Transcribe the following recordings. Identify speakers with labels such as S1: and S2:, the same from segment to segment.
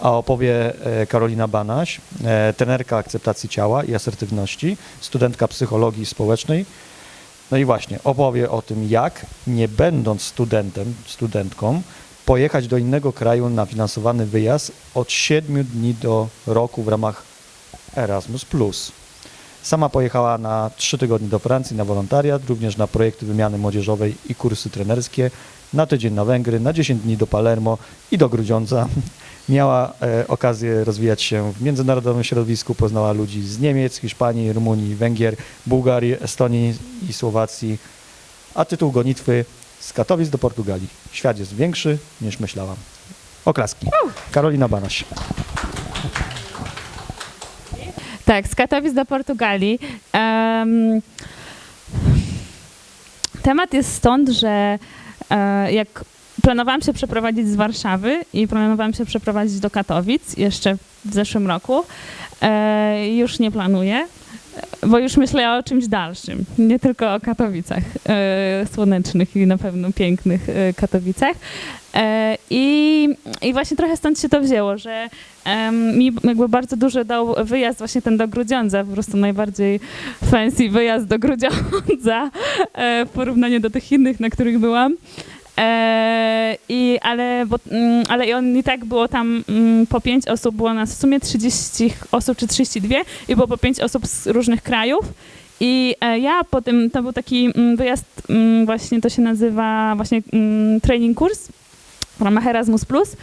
S1: a opowie e, Karolina Banaś, e, trenerka akceptacji ciała i asertywności, studentka psychologii społecznej. No i właśnie, opowie o tym, jak nie będąc studentem, studentką, pojechać do innego kraju na finansowany wyjazd od 7 dni do roku w ramach Erasmus+. Sama pojechała na 3 tygodnie do Francji na wolontariat, również na projekty wymiany młodzieżowej i kursy trenerskie, na tydzień na Węgry, na 10 dni do Palermo i do Grudziądza. Miała e, okazję rozwijać się w międzynarodowym środowisku, poznała ludzi z Niemiec, Hiszpanii, Rumunii, Węgier, Bułgarii, Estonii i Słowacji, a tytuł gonitwy z Katowic do Portugalii. Świat jest większy niż myślałam. Oklaski. Karolina Banaś.
S2: Tak, z Katowic do Portugalii. Em, temat jest stąd, że jak planowałam się przeprowadzić z Warszawy i planowałam się przeprowadzić do Katowic jeszcze w zeszłym roku, e, już nie planuję, bo już myślę o czymś dalszym, nie tylko o Katowicach e, słonecznych i na pewno pięknych e, Katowicach. E, I, I właśnie trochę stąd się to wzięło, że mi jakby bardzo dużo dał wyjazd właśnie ten do Grudziądza, po prostu najbardziej fancy wyjazd do Grudziądza e, w porównaniu do tych innych, na których byłam. E, i, ale, bo, mm, ale on i tak było tam mm, po pięć osób, było nas w sumie 30 osób czy 32 i było po pięć osób z różnych krajów. I e, ja po tym, to był taki mm, wyjazd, właśnie to się nazywa właśnie training kurs w ramach Erasmus+. Plus.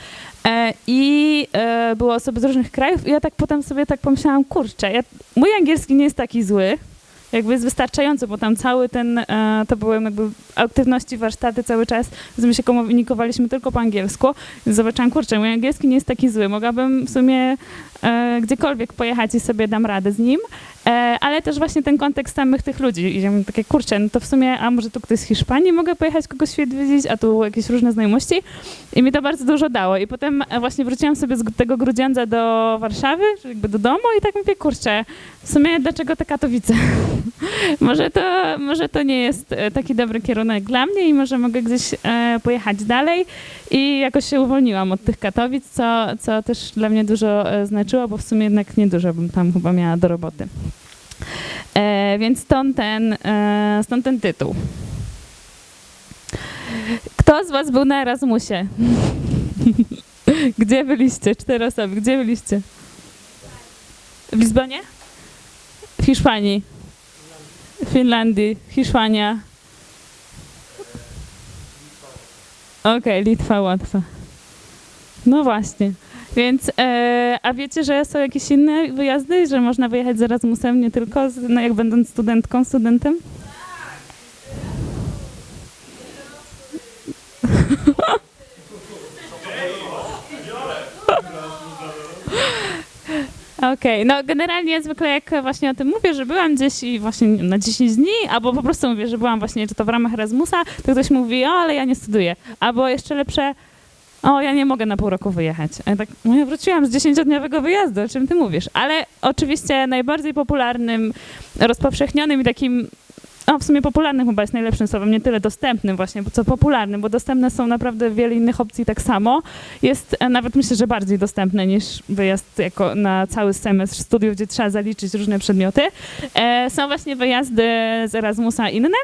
S2: E, I e, były osoby z różnych krajów i ja tak potem sobie tak pomyślałam, kurczę, ja, mój angielski nie jest taki zły, jakby jest wystarczający, bo tam cały ten, e, to były jakby aktywności, warsztaty cały czas, z my się komunikowaliśmy tylko po angielsku. Więc zobaczyłam, kurczę, mój angielski nie jest taki zły, mogłabym w sumie e, gdziekolwiek pojechać i sobie dam radę z nim, ale też właśnie ten kontekst samych tych ludzi. I ja mówię takie, kurczę, no to w sumie, a może tu ktoś z Hiszpanii, mogę pojechać kogoś świat wiedzieć, a tu jakieś różne znajomości. I mi to bardzo dużo dało. I potem e, właśnie wróciłam sobie z tego Grudziądza do Warszawy, czyli jakby do domu i tak mówię, kurczę, w sumie dlaczego te Katowice? może, to, może to nie jest e, taki dobry kierunek dla mnie i może mogę gdzieś e, pojechać dalej. I jakoś się uwolniłam od tych Katowic, co, co też dla mnie dużo e, znaczyło, bo w sumie jednak niedużo bym tam chyba miała do roboty. E, więc stąd ten, e, stąd ten tytuł. Kto z Was był na Erasmusie? Gdzie byliście? Cztery osoby. Gdzie byliście? W Lizbonie? W Hiszpanii. Finlandii, Hiszpania. Okej, Litwa łatwa. No właśnie. Więc, e, a wiecie, że są jakieś inne wyjazdy, że można wyjechać z Erasmusem nie tylko z, no, jak będąc studentką, studentem? Okej, no generalnie zwykle jak właśnie o tym mówię, że byłam gdzieś i właśnie na 10 dni, albo po prostu mówię, że byłam właśnie czy to w ramach Erasmusa, to ktoś mówi, o ale ja nie studiuję. Albo jeszcze lepsze, o ja nie mogę na pół roku wyjechać. Ja tak, no ja wróciłam z 10-dniowego wyjazdu, o czym ty mówisz? Ale oczywiście najbardziej popularnym, rozpowszechnionym i takim w sumie popularnym chyba jest najlepszym słowem, nie tyle dostępnym właśnie, co popularnym, bo dostępne są naprawdę wiele innych opcji tak samo. Jest e, nawet myślę, że bardziej dostępne niż wyjazd jako na cały semestr studiów, gdzie trzeba zaliczyć różne przedmioty. E, są właśnie wyjazdy z Erasmusa inne,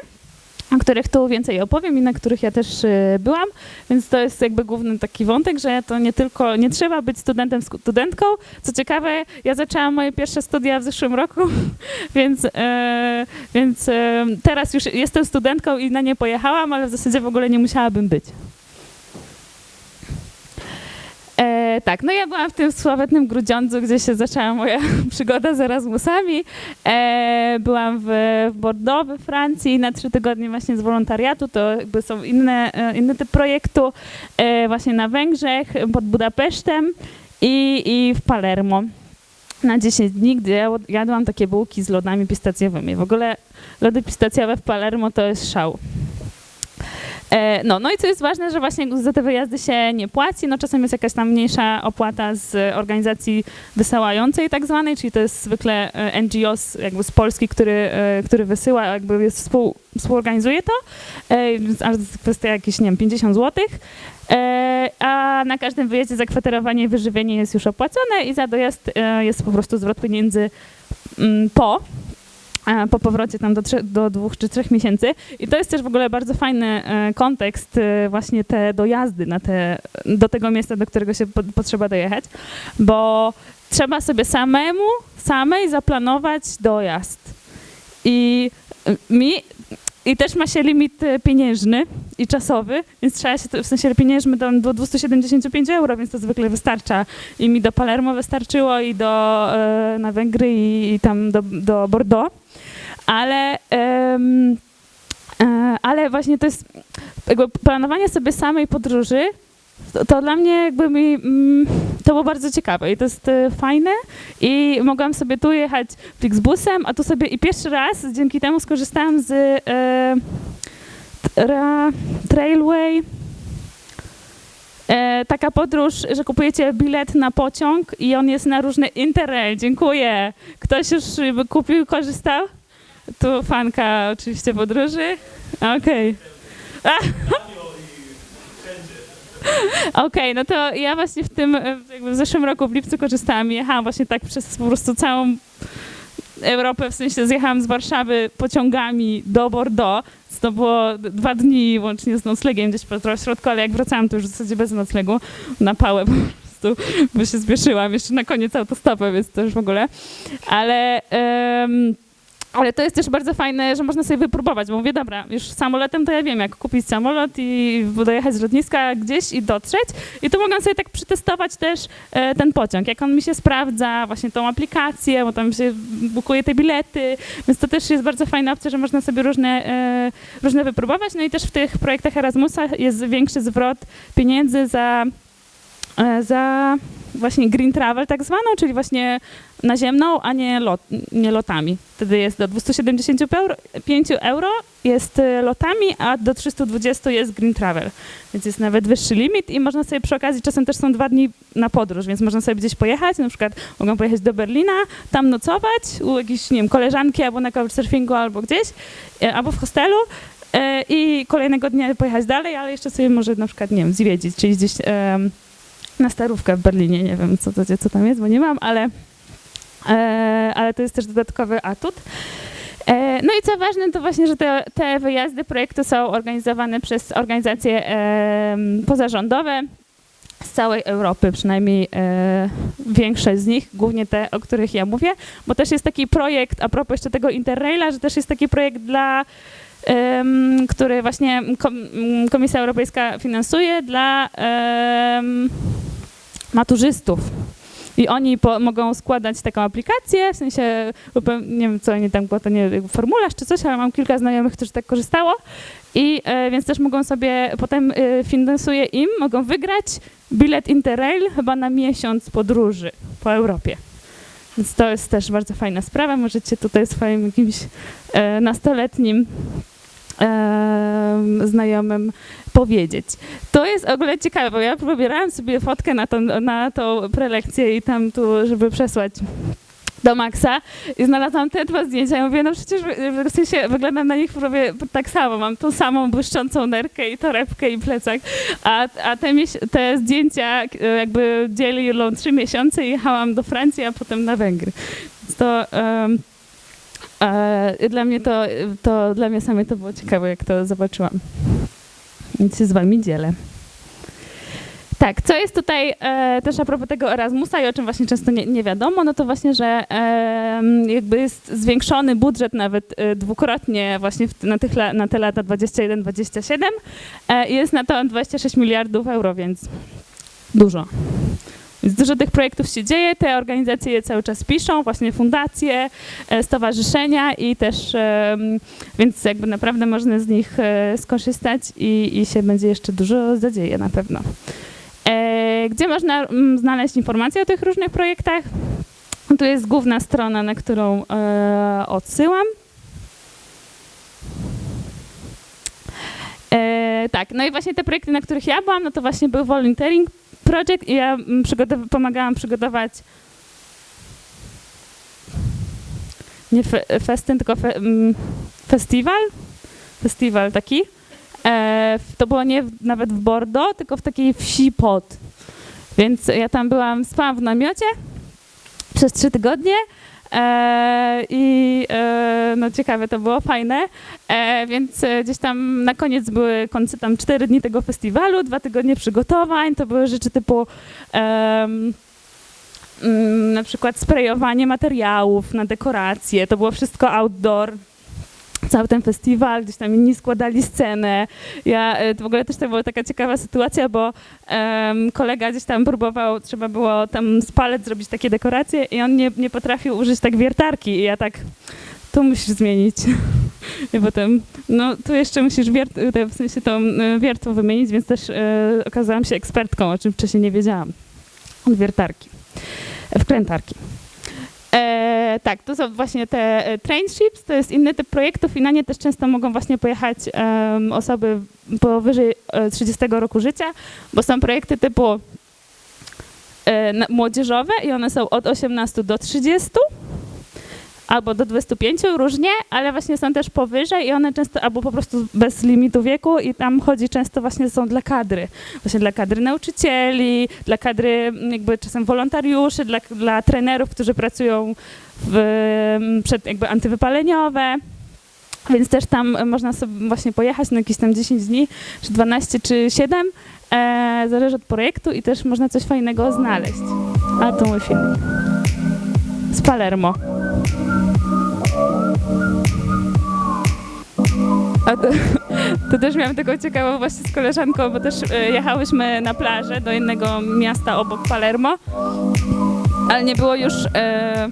S2: o których tu więcej opowiem i na których ja też e, byłam, więc to jest jakby główny taki wątek, że to nie tylko, nie trzeba być studentem, studentką. Co ciekawe, ja zaczęłam moje pierwsze studia w zeszłym roku, więc, e, więc e, teraz już jestem studentką i na nie pojechałam, ale w zasadzie w ogóle nie musiałabym być. E, tak, no ja byłam w tym sławetnym Grudziądzu, gdzie się zaczęła moja przygoda z Erasmusami. E, byłam w, w Bordeaux, we Francji na trzy tygodnie właśnie z wolontariatu. To jakby są inne, e, inny typ projektu. E, właśnie na Węgrzech, pod Budapesztem i, i w Palermo na 10 dni, gdzie ja jadłam takie bułki z lodami pistacjowymi. W ogóle lody pistacjowe w Palermo to jest szał. E, No, no i co jest ważne, że właśnie za te wyjazdy się nie płaci. No czasem jest jakaś tam mniejsza opłata z organizacji wysyłającej tak zwanej, czyli to jest zwykle e, NGO z, jakby z Polski, który, e, który wysyła, jakby jest współ, współorganizuje to, aż kwestia jakieś, nie wiem, 50 złotych. A na każdym wyjeździe zakwaterowanie i wyżywienie jest już opłacone i za dojazd jest po prostu zwrot pieniędzy mm, po po powrocie tam do, trzech, do dwóch czy trzech miesięcy. I to jest też w ogóle bardzo fajny e, kontekst, e, właśnie te dojazdy na te, do tego miejsca, do którego się po, potrzeba dojechać, bo trzeba sobie samemu, samej zaplanować dojazd. I e, mi i też ma się limit e, pieniężny i czasowy, więc trzeba się, w sensie pieniężny do, do 275 euro, więc to zwykle wystarcza. I mi do Palermo wystarczyło i do, e, na Węgry i, i tam do, do Bordeaux. Ale, e, ale właśnie to jest planowanie sobie samej podróży, to, to dla mnie jakby mi, mm, to było bardzo ciekawe i to jest e, fajne i mogłam sobie tu jechać Flixbusem, a tu sobie i pierwszy raz dzięki temu skorzystałam z e, tra, Trailway. E, taka podróż, że kupujecie bilet na pociąg i on jest na różne Interrail. Dziękuję. Ktoś już kupił, korzystał? Tu fanka oczywiście podróży. Okej. A. Okej, no to ja właśnie w tym, w zeszłym roku w lipcu korzystałam i jechałam właśnie tak przez po prostu całą Europę, w sensie zjechałam z Warszawy pociągami do Bordeaux. To było dwa dni łącznie z noclegiem gdzieś po środku, ale jak wracałam to już w zasadzie bez noclegu na pałę po prostu, bo się spieszyłam jeszcze na koniec autostopem, więc to już w ogóle. Ale... em, ale to jest też bardzo fajne, że można sobie wypróbować, bo mówię, dobra, już samolotem to ja wiem, jak kupić samolot i dojechać z lotniska gdzieś i dotrzeć. I tu mogłam sobie tak przetestować też e, ten pociąg, jak on mi się sprawdza, właśnie tą aplikację, bo tam się bukuje te bilety, więc to też jest bardzo fajna opcja, że można sobie różne, e, różne wypróbować. No i też w tych projektach Erasmusa jest większy zwrot pieniędzy za, e, za właśnie green travel tak zwaną, czyli właśnie naziemną, a nie, lot, nie lotami. Wtedy jest do 275 euro jest e, lotami, a do 320 jest green travel. Więc jest nawet wyższy limit i można sobie przy okazji, czasem też są dwa dni na podróż, więc można sobie gdzieś pojechać, na przykład mogą pojechać do Berlina, tam nocować u jakiejś, nie wiem, koleżanki albo na couchsurfingu albo gdzieś, e, albo w hostelu e, i kolejnego dnia pojechać dalej, ale jeszcze sobie może na przykład, nie wiem, zwiedzić, czyli gdzieś na starówkę w Berlinie, nie wiem co, to, co tam jest, bo nie mam, ale, e, ale to jest też dodatkowy atut. E, No i co ważne, to właśnie, że te, te wyjazdy projektu są organizowane przez organizacje em, pozarządowe z całej Europy, przynajmniej e, większość z nich, głównie te, o których ja mówię, bo też jest taki projekt, a propos jeszcze tego Interraila, że też jest taki projekt dla który właśnie Komisja Europejska finansuje dla em, maturzystów. I oni po, mogą składać taką aplikację, w sensie, nie wiem co oni tam, to nie formularz czy coś, ale mam kilka znajomych, którzy tak korzystało. I e, więc też mogą sobie, potem e, finansuje im, mogą wygrać bilet Interrail chyba na miesiąc podróży po Europie. Więc to jest też bardzo fajna sprawa. Możecie tutaj swoim jakimś e, nastoletnim znajomym powiedzieć. To jest w ogóle ciekawe, bo ja wybierałam sobie fotkę na, tą na tą prelekcję i tam tu, żeby przesłać do Maxa i znalazłam te dwa zdjęcia. Ja mówię, no przecież w sensie wyglądam na nich prawie tak samo. Mam tą samą błyszczącą nerkę i torebkę i plecak, a, a te, te zdjęcia e, jakby dzielą trzy miesiące i jechałam do Francji, a potem na Węgry. Więc to em, e, dla mnie to, to dla mnie samej to było ciekawe, jak to zobaczyłam. Więc się z wami dzielę. Tak, co jest tutaj e, też a propos tego Erasmusa i o czym właśnie często nie, nie wiadomo, no to właśnie, że em, jakby jest zwiększony budżet nawet e, dwukrotnie właśnie w, na, tych, na te lata 21-27 e, jest na to 26 miliardów euro, więc dużo. Więc dużo tych projektów się dzieje, te organizacje je cały czas piszą, właśnie fundacje, e, stowarzyszenia i też, em, więc jakby naprawdę można z nich e, skorzystać i, i się będzie jeszcze dużo zadzieje na pewno. E, Gdzie można znaleźć informacje o tych różnych projektach? Tu jest główna strona, na którą e, odsyłam. E, tak, no i właśnie te projekty, na których ja byłam, no to właśnie był Volunteering Project i ja pomagałam przygotować nie fe, festyn, tylko fe, festiwal, festiwal taki, E, to było nie w, nawet w Bordeaux, tylko w takiej wsi pod. Więc ja tam byłam, spałam w namiocie przez trzy tygodnie. E, I e, no ciekawe to było, fajne. E, więc gdzieś tam na koniec były tam cztery dni tego festiwalu, dwa tygodnie przygotowań. To były rzeczy typu mm, na przykład sprayowanie materiałów na dekoracje. To było wszystko outdoor. Cały ten festiwal, gdzieś tam inni składali scenę. Ja, e, w ogóle też to była taka ciekawa sytuacja, bo em, kolega gdzieś tam próbował, trzeba było tam z palet zrobić takie dekoracje i on nie, nie potrafił użyć tak wiertarki i ja tak, tu musisz zmienić. I potem, no tu jeszcze musisz wiert, te- w sensie tą e, wiertło wymienić, więc też e, okazałam się ekspertką, o czym wcześniej nie wiedziałam. Od wiertarki, e, wkrętarki. E, tak, to są właśnie te e, train ships, to jest inny typ projektów i na nie też często mogą właśnie pojechać em, osoby powyżej e, 30 roku życia, bo są projekty typu e, młodzieżowe i one są od 18 do 30 albo do 25 różnie, ale właśnie są też powyżej i one często albo po prostu bez limitu wieku i tam chodzi często właśnie są dla kadry. Właśnie dla kadry nauczycieli, dla kadry m, jakby czasem wolontariuszy, dla, dla trenerów, którzy pracują w, m, przed jakby antywypaleniowe. Więc też tam można sobie właśnie pojechać na jakieś tam 10 dni, czy 12, czy 7. E, zależy od projektu i też można coś fajnego znaleźć. A to mój filmik. Z Palermo. A to, to też miałam taką ciekawą właśnie z koleżanką, bo też e, jechałyśmy na plażę do innego miasta obok Palermo, ale nie było już e,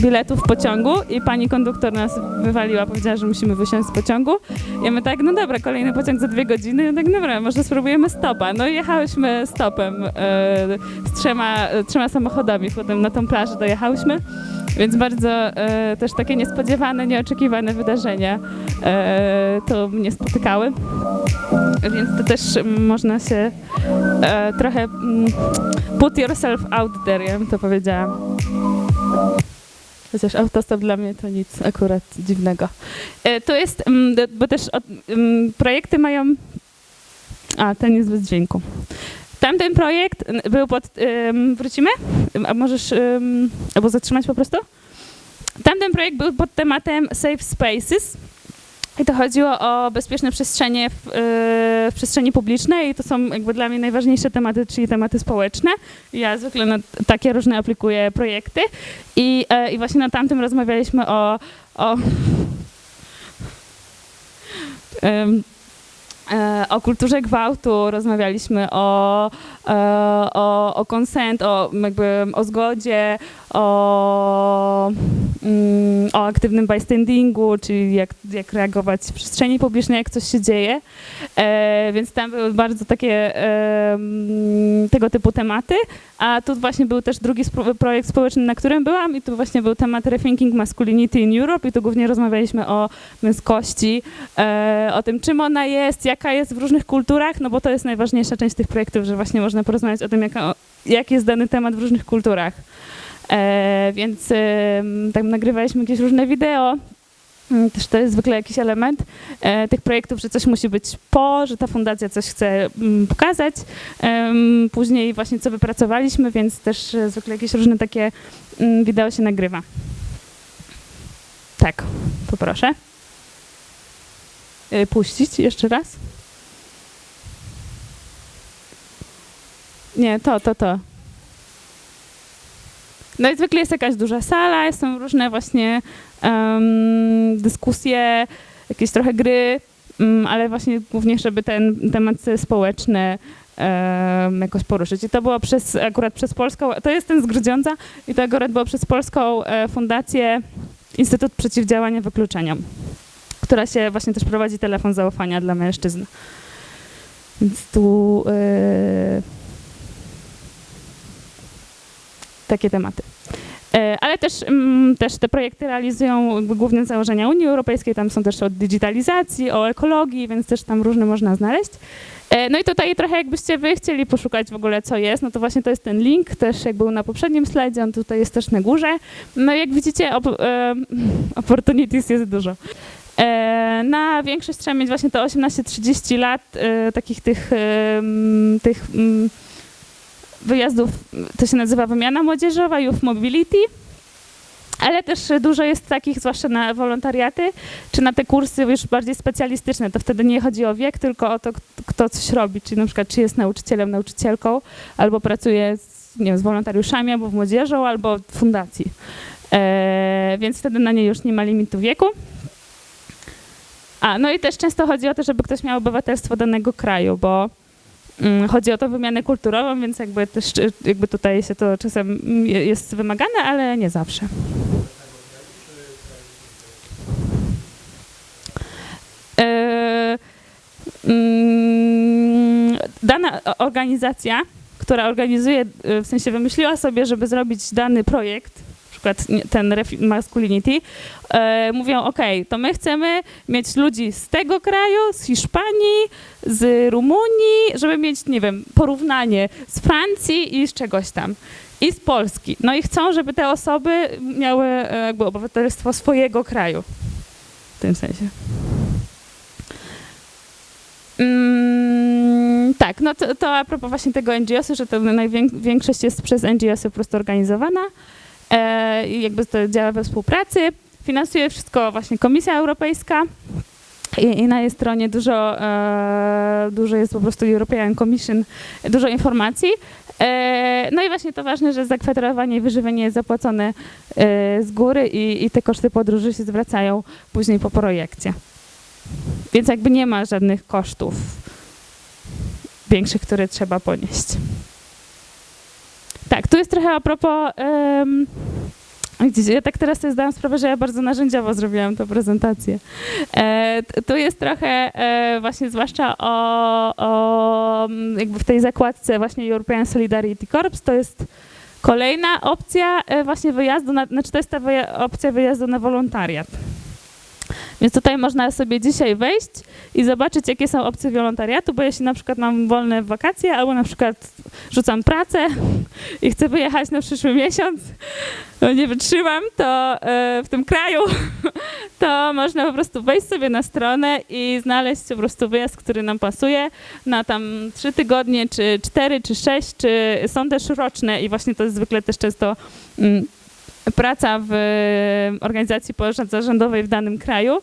S2: biletów w pociągu i pani konduktor nas wywaliła, powiedziała, że musimy wysiąść z pociągu. I my tak, no dobra, kolejny pociąg za dwie godziny, no tak dobra, może spróbujemy stopa. No i jechałyśmy stopem e, z trzema, e, trzema samochodami, potem na tą plażę dojechałyśmy. Więc bardzo e, też takie niespodziewane, nieoczekiwane wydarzenia e, to mnie spotykały. Więc to też można się e, trochę put yourself out there, ja bym to powiedziała. Chociaż autostop dla mnie to nic akurat dziwnego. E, to jest, mm, bo też mm, projekty mają... A, ten jest bez dźwięku. Tamten projekt był pod... wrócimy? A możesz... albo zatrzymać po prostu? Tamten projekt był pod tematem Safe Spaces. I to chodziło o bezpieczne przestrzenie w, yy, w przestrzeni publicznej. I to są jakby dla mnie najważniejsze tematy, czyli tematy społeczne. Ja zwykle na takie różne aplikuję projekty. I, e, i właśnie na tamtym rozmawialiśmy o, o e, o kulturze gwałtu, rozmawialiśmy o, o, o consent, o, jakby, o zgodzie, o, mm, o aktywnym bystandingu, czyli jak, jak reagować w przestrzeni publicznej, jak coś się dzieje. E, więc tam były bardzo takie e, tego typu tematy, a tu właśnie był też drugi projekt społeczny, na którym byłam i tu właśnie był temat Rethinking Masculinity in Europe i tu głównie rozmawialiśmy o męskości, e, o tym, czym ona jest, jaka jest w różnych kulturach, no bo to jest najważniejsza część tych projektów, że właśnie można porozmawiać o tym, jaka, jak jest dany temat w różnych kulturach. E, więc em, tam nagrywaliśmy jakieś różne wideo. Mm, Też to jest zwykle jakiś element e, tych projektów, że coś musi być po, że ta fundacja coś chce mm, pokazać. Em, później właśnie co wypracowaliśmy, więc też e, zwykle jakieś różne takie mm, wideo się nagrywa. Tak, poproszę. E, Puścić jeszcze raz? Nie, to, to, to. No i zwykle jest jakaś duża sala, są różne właśnie em, dyskusje, jakieś trochę gry, mm, ale właśnie głównie, żeby ten temat społeczny em, jakoś poruszyć. I to było przez, akurat przez Polską, to jest ten z Grudziądza i to akurat było przez Polską e, Fundację Instytut Przeciwdziałania Wykluczeniom, która się właśnie też prowadzi telefon zaufania dla mężczyzn. Więc tu e, takie tematy. E, Ale też, mm, też te projekty realizują główne założenia Unii Europejskiej, tam są też o digitalizacji, o ekologii, więc też tam różne można znaleźć. E, No i tutaj trochę jakbyście wy chcieli poszukać w ogóle co jest, no to właśnie to jest ten link, też jak był na poprzednim slajdzie, on tutaj jest też na górze. No jak widzicie, op- e, opportunities jest dużo. Na większość trzeba mieć właśnie to 18-30 lat, takich tych, tych wyjazdów, to się nazywa wymiana młodzieżowa, youth mobility. Ale też dużo jest takich, zwłaszcza na wolontariaty, czy na te kursy już bardziej specjalistyczne. To wtedy nie chodzi o wiek, tylko o to, kto coś robi. Czyli na przykład, czy jest nauczycielem, nauczycielką, albo pracuje z, nie wiem, z wolontariuszami, albo w młodzieżą, albo w fundacji. E, więc wtedy na nie już nie ma limitu wieku. A, no i też często chodzi o to, żeby ktoś miał obywatelstwo danego kraju, bo chodzi o to wymianę kulturową, więc jakby też jakby tutaj się to czasem mm, je- jest wymagane, ale nie zawsze. E, mm, Dana organizacja, która organizuje, y, w sensie wymyśliła sobie, żeby zrobić dany projekt, przykład ten Masculinity, e, mówią, ok, to my chcemy mieć ludzi z tego kraju, z Hiszpanii, z Rumunii, żeby mieć, nie wiem, porównanie z Francji i z czegoś tam. I z Polski. No i chcą, żeby te osoby miały e, jakby obywatelstwo swojego kraju. W tym sensie. Mm, tak, no to, to a propos właśnie tego NGO-su, że to największość jest przez NGO-sy po prostu organizowana jakby to działa we współpracy. Finansuje wszystko właśnie Komisja Europejska i, i na jej stronie dużo, e, dużo jest po prostu European Commission, dużo informacji. E, no i właśnie to ważne, że zakwaterowanie i wyżywienie jest zapłacone e, z góry i, i te koszty podróży się zwracają później po projekcie. Więc jakby nie ma żadnych kosztów większych, które trzeba ponieść. Tak, tu jest trochę a propos. widzicie, ja tak teraz sobie zdałam sprawę, że ja bardzo narzędziowo zrobiłam tę prezentację. E, tu jest trochę e, właśnie zwłaszcza o, o jakby w tej zakładce właśnie European Solidarity Corps, to jest kolejna opcja e, właśnie wyjazdu, na, znaczy to jest ta wyja- opcja wyjazdu na wolontariat. Więc tutaj można sobie dzisiaj wejść i zobaczyć, jakie są opcje wolontariatu, bo jeśli na przykład mam wolne wakacje, albo na przykład rzucam pracę i chcę wyjechać na przyszły miesiąc, no nie wytrzymam, to e, w tym kraju, to można po prostu wejść sobie na stronę i znaleźć po prostu wyjazd, który nam pasuje na tam trzy tygodnie, czy cztery, czy sześć, czy są też roczne i właśnie to jest zwykle też często mm, praca w e, organizacji pozarządowej w danym kraju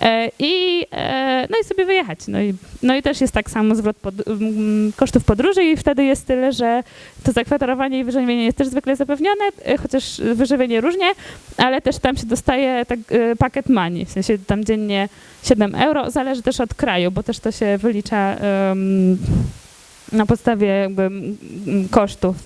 S2: e, i, e, no i sobie wyjechać. No i, no i też jest tak samo zwrot pod, kosztów podróży i wtedy jest tyle, że to zakwaterowanie i wyżywienie jest też zwykle zapewnione, chociaż wyżywienie różnie, ale też tam się dostaje tak, pakiet money, w sensie tam dziennie 7 euro, zależy też od kraju, bo też to się wylicza em, na podstawie jakby kosztów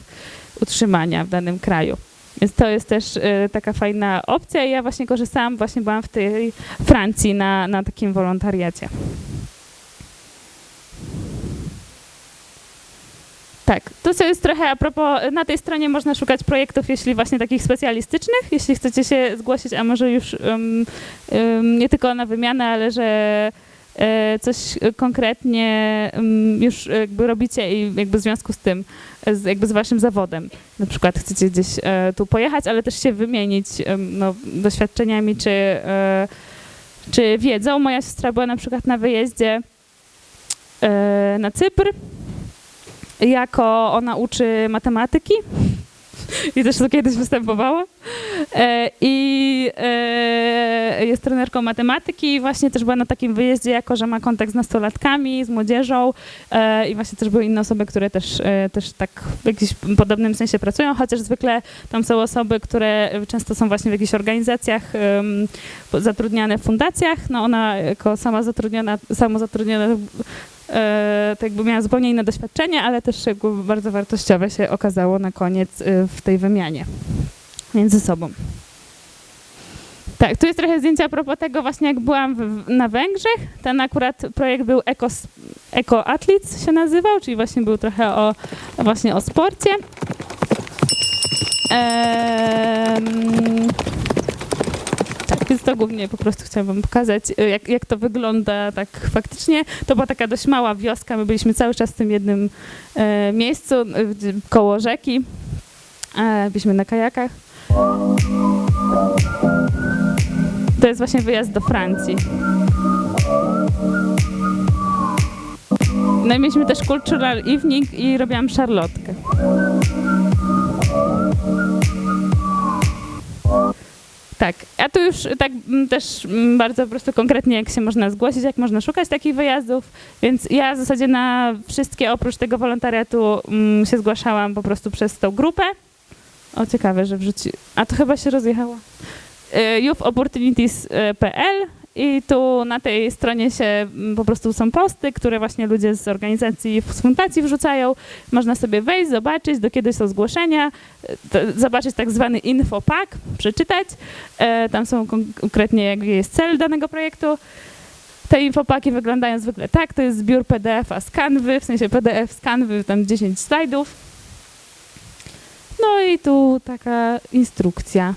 S2: utrzymania w danym kraju. Więc to jest też e, taka fajna opcja i ja właśnie korzystałam, właśnie byłam w tej Francji na, na takim wolontariacie. Tak, tu co jest trochę a propos, na tej stronie można szukać projektów, jeśli właśnie takich specjalistycznych, jeśli chcecie się zgłosić, a może już um, um, nie tylko na wymianę, ale że coś konkretnie um, już jakby robicie i jakby w związku z tym, e, z, jakby z waszym zawodem. Na przykład chcecie gdzieś e, tu pojechać, ale też się wymienić no, doświadczeniami czy, e, czy wiedzą. Moja siostra była na przykład na wyjeździe e, na Cypr, jako ona uczy matematyki i też tu kiedyś występowała. E, I e, jest trenerką matematyki i właśnie też była na takim wyjeździe, jako że ma kontakt z nastolatkami, z młodzieżą e, i właśnie też były inne osoby, które też, też tak w jakimś podobnym sensie pracują, chociaż zwykle tam są osoby, które często są właśnie w jakichś organizacjach zatrudniane w fundacjach. No ona jako sama zatrudniona, samozatrudniona to jakby miała zupełnie inne doświadczenie, ale też bardzo wartościowe się okazało na koniec w tej wymianie między sobą. Tak, tu jest trochę zdjęcia a propos tego właśnie jak byłam w, na Węgrzech. Ten akurat projekt był Eco, Eco Athletes się nazywał, czyli właśnie był trochę o, właśnie o sporcie. Em, tak, więc to głównie po prostu chciałam wam pokazać, y, jak, jak to wygląda tak faktycznie. To była taka dość mała wioska, my byliśmy cały czas w tym jednym e, miejscu, gdzie- koło rzeki. E, byliśmy na kajakach. To jest właśnie wyjazd do Francji. No i mieliśmy też cultural evening i robiłam szarlotkę. Tak, a tu już tak mm, też mm, bardzo po prostu konkretnie, jak się można zgłosić, jak można szukać takich wyjazdów, więc ja w zasadzie na wszystkie oprócz tego wolontariatu mm, się zgłaszałam po prostu przez tą grupę. O, ciekawe, że wrzuci... A to chyba się rozjechało. Y, youthopportunities.pl i tu na tej stronie się mm, po prostu są posty, które właśnie ludzie z organizacji, z fundacji wrzucają. Można sobie wejść, zobaczyć, do kiedy są zgłoszenia, to, zobaczyć tak zwany infopack, przeczytać. E, Tam są kon- konkretnie, jaki jest cel danego projektu. Te infopaki wyglądają zwykle tak, to jest zbiór PDF-a z w sensie PDF z tam 10 slajdów. No i tu taka instrukcja.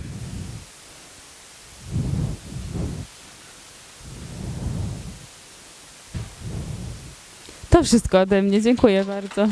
S2: To wszystko ode mnie. Dziękuję bardzo.